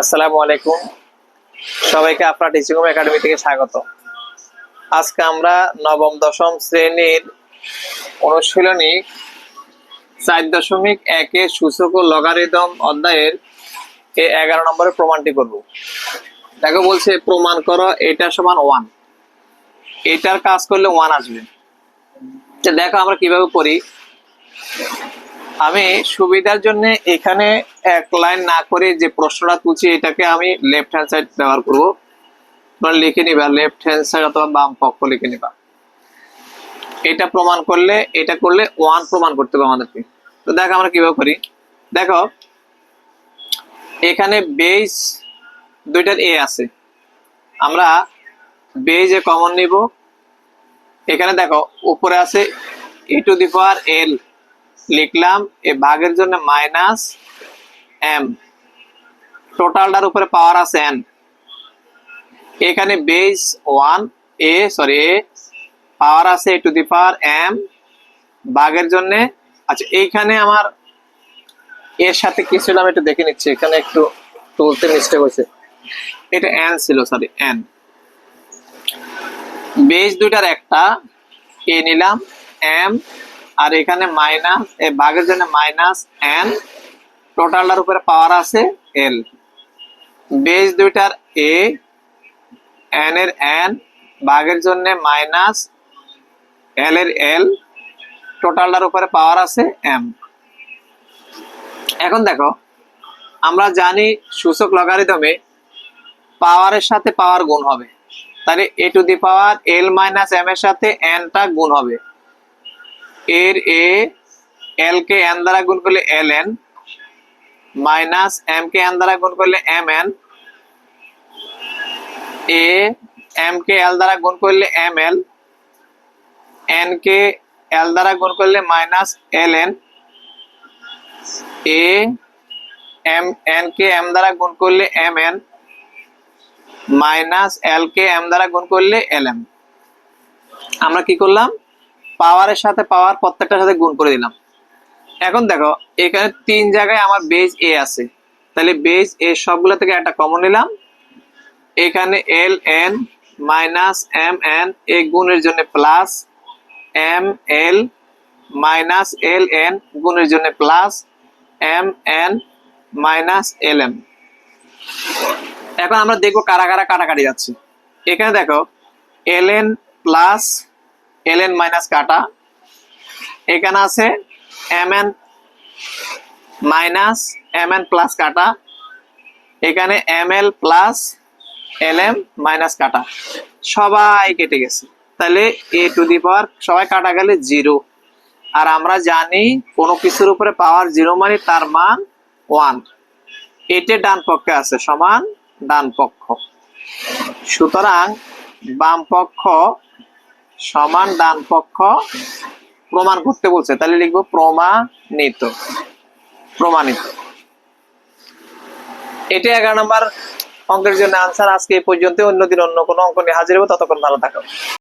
আসসালামু আলাইকুম। সবাইকে আপনার টিচিং একাডেমি থেকে স্বাগত। আজকে আমরা নবম, দশম শ্রেণির অনুশীলনী চার দশমিক একে সূচক ও লগারিদম অধ্যায়ের এই এগারো নম্বরের প্রমাণটি করব। দেখো বলছে, প্রমাণ করো, এটা সমান ওয়ান এটার কাজ করলে ওয়ান আসবে। দেখো আমরা কীভাবে করি। আমি সুবিধার জন্য এখানে এক লাইন না করে যে প্রশ্নটা তুলছি, এটাকে আমি লেফট হ্যান্ড সাইড ব্যবহার করব। লিখে নিবা লেফট হ্যান্ড সাইড অথবা বাম পক্ষ লিখে নিবা। এটা প্রমাণ করলে, এটা করলে ওয়ান প্রমাণ করতে হবে আমাদেরকে। তো দেখো আমরা কীভাবে করি। দেখো, এখানে বেস দুইটার এ আছে। আমরা বেজে কমন নিব। এখানে দেখো, উপরে আছে ই টু দি পাওয়ার এল লিখলাম, এ ভাগের জন্য মাইনাস এম টোটালটার উপরে পাওয়ার আছে এন এখানে base one, a, sorry, a, power আছে টু দি পাওয়ার এম ভাগের জন্য আচ্ছা এইখানে আমার এর সাথে কি ছিল আমি একটু দেখে নিচ্ছি, এখানে একটু তুলতে মিস্টেক হয়েছে। এটা এন ছিল, সরি এন বেস দুইটার একটা, এ নিলাম এম আর এখানে মাইনাস এ ভাগের জন্য মাইনাস এন টোটালটার উপরে পাওয়ার আছে এল বেস দুইটার এ এন এর এন ভাগের জন্য মাইনাস এল এর এল টোটালটার উপরে পাওয়ার আছে এম এখন দেখো, আমরা জানি সূচক লগারিদমে পাওয়ারের সাথে পাওয়ার গুণ হবে। তাহলে a to the power l minus m এর সাথে এনটা গুণ হবে। এর এ, এল কে এন দ্বারা গুণ করলে এল এন, মাইনাস এম কে এন দ্বারা গুণ করলে এম এন, এ, এম কে এল দ্বারা গুণ করলে M L, N K l দ্বারা গুণ করলে মাইনাস এল এন, এ, এম, এন কে এম দ্বারা গুণ করলে এম এন, মাইনাস এল কে এম দ্বারা গুণ করলে এল এম আমরা কি করলাম? পাওয়ারের সাথে পাওয়ার প্রত্যেকটার সাথে গুণ করে দিলাম। এখন দেখো, এখানে তিন জায়গায় আমার বেজ এ আছে। তাহলে বেজ এ সবগুলো থেকে একটা কমন নিলাম। এখানে L N minus M N এ গুণের জন্য plus M L minus L N গুণের জন্য plus M N minus L M এখন আমরা দেখব কারা কারা কাটাকাটি যাচ্ছে। এখানে দেখো L N plus L N minus কাটা। এখানে আছে M N minus M N plus কাটা। এখানে M L plus L M minus কাটা। সবাই কেটে গেছে। তাহলে এ টু দি পাওয়ার সবাই কাটা গেলে জিরো আর আমরা জানি কোনো কিছুর উপরে পাওয়ার জিরো মানে তার মান ওয়ান এটে ডান পক্ষে আছে সমান ডান পক্ষ। সুতরাং বাম পক্ষ সমান ডান পক্ষ প্রমাণ করতে বলছে। তাহলে লিখব প্রমাণিত। প্রমাণিত। এটি এগারো নম্বর অঙ্কের জন্য আনসার আজকে এই পর্যন্ত অন্যদিন অন্য কোনো অঙ্ক নিয়ে হাজির হব। ততক্ষণ ভালো থাকো।